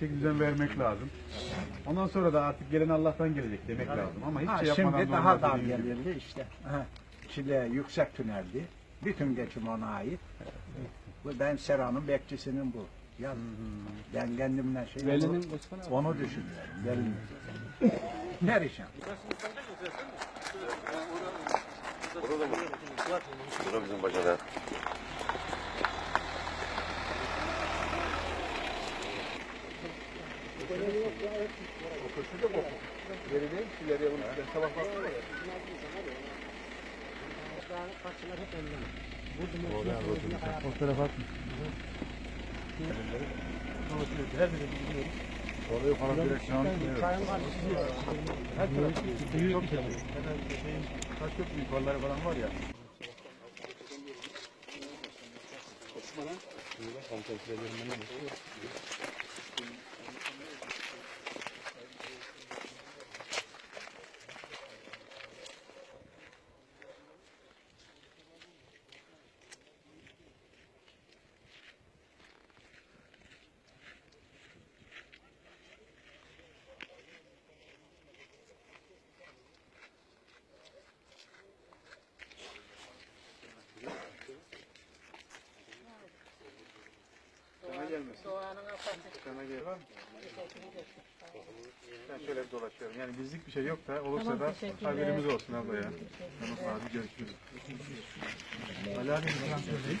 çeki düzen vermek lazım. Ondan sonra da artık gelen Allah'tan gelecek demek lazım ama hiç Ha, şey yapmadan şimdi normal daha dar dediğim gibi. gelirdi işte. Çile yüksek tüneldi. Bütün geçim ona ait. Bu ben Sera'nın bekçisinin bu. Ya ben kendimden şey Veli'nin onu, düşünüyorum. Veli'nin. Perişan. Bunu bizim bacada. O tarafa atma. Oraya falan direksiyon. Kaç köprü yukarıları falan var ya. Sana gelmesin. Sana gel. Ben şöyle dolaşıyorum. Yani bizlik bir şey yok da olursa da haberimiz olsun abla ya. Tamam abi görüşürüz. Ali abi bir transfer değil.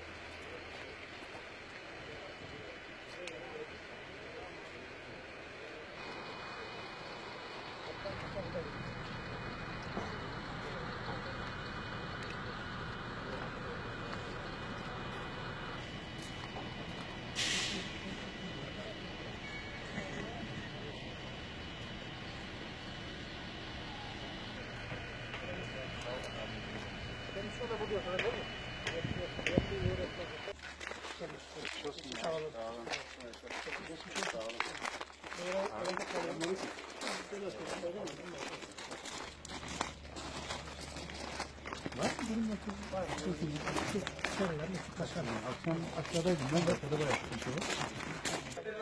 Akşam aşağıdaydım. Ben de sıkıntı var.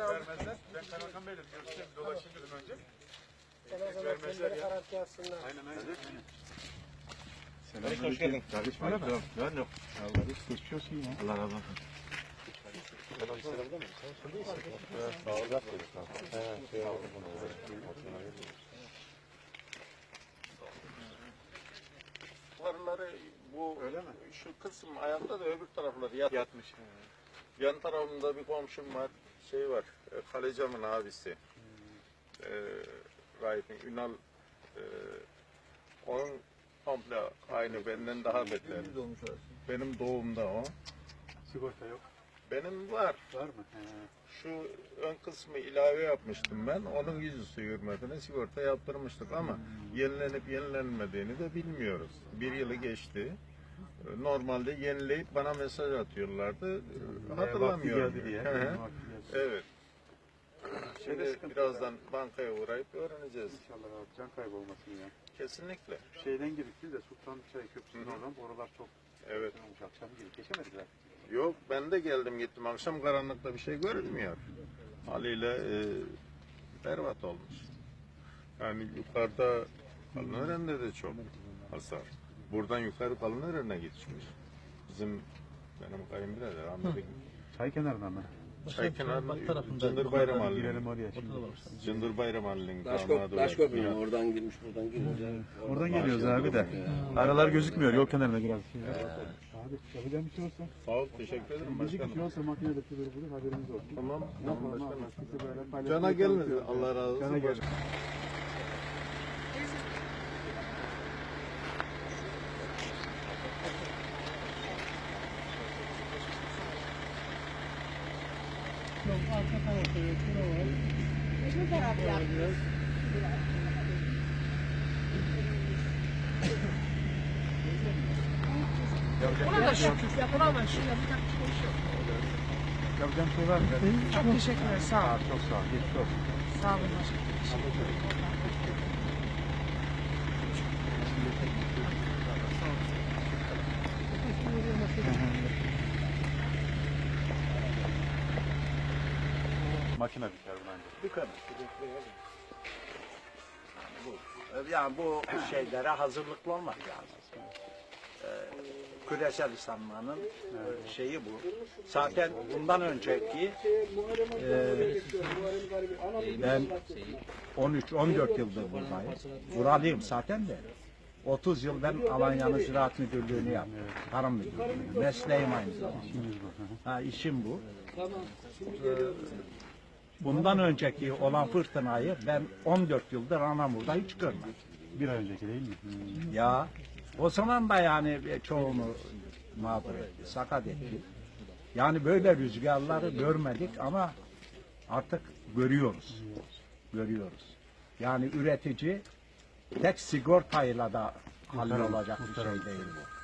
Vermezler. Ben Kaymakam Bey'le görüşeceğim. Dolaşayım dedim önce. Hiç vermezler ya. Aynen aynen. Selam. Hoş geldin. Kardeşim merhaba. Ben yok. Allah hiç geçmiş olsun ya. Allah razı olsun. Yukarıları bu Öyle mi? şu kısım ayakta da öbür tarafları yat. Yatmış. Yan tarafımda bir komşum var. Şey var. E, Kalecam'ın abisi. E, Rahip'in Ünal e, onun komple aynı benden daha beter. Benim doğumda o. Sigorta yok. Benim var. Var mı? He. Şu ön kısmı ilave yapmıştım ben. Onun yüzüstü hürmetine sigorta yaptırmıştık ama yenilenip yenilenmediğini de bilmiyoruz. Bir yılı geçti. Normalde yenileyip bana mesaj atıyorlardı. Hatırlamıyorum. Vakti geldi diye. Vakti geldi. evet. Şimdi sıkıntı birazdan bankaya uğrayıp öğreneceğiz. İnşallah abi can kaybolmasın ya. Kesinlikle. Şeyden girdik biz de Sultan Çay Köprüsü'nün oradan borular çok Evet. olmuş. Akşam girdik geçemediler. Yok ben de geldim gittim. Akşam karanlıkta bir şey görünmüyor. Haliyle e, berbat olmuş. Yani yukarıda Kalınören'de de çok hasar. Buradan yukarı Kalınören'e gitmiş. Bizim benim kayınbirader Ahmet'in Çay kenarından mı? Çay kenarında Cındır Bayram Girelim oraya şimdi. Cındır Bayram Halli'nin Taşköp, damadı var. Taşköprü Ya. oradan girmiş buradan girince. Oradan geliyoruz abi de. Aralar gözükmüyor. Yol kenarında biraz. Abi yapacağım bir şey olsa. Sağ ol, teşekkür ederim bir şey başkanım. olsa makinede bulur bulur haberimiz olsun. Tamam, tamam başkanım. abi? Bizi böyle paylaşmaya Cana arka tarafta yakın olan Öbür taraf yaptı. Buna da şükür. Buna da şükür. Yapacak bir şey yok. Yapacağım soru var mı? Çok teşekkür ederim. Sağ olun. Çok sağ olun. Geçmiş olsun. Sağ olun başkanım. Teşekkür ederim. Thank you. Makine biter bence. Yani bu, yani bu şeylere hazırlıklı olmak lazım. Ee, küresel ısınmanın e, şeyi bu. Zaten bundan önceki e, ben 13-14 yıldır buradayım. Buralıyım zaten de. 30 yıl ben Alanya'nın Ziraat Müdürlüğü'nü yaptım. Tarım Müdürlüğü'nü. Mesleğim aynı zamanda. Ha, işim bu. Bundan önceki olan fırtınayı ben 14 yıldır Anamur'da hiç görmedim. Bir ay önceki değil mi? Hmm. Ya o zaman da yani çoğunu mağdur etti, sakat etti. Yani böyle rüzgarları görmedik ama artık görüyoruz. Görüyoruz. Yani üretici tek sigortayla da hallolacak bir şey değil bu.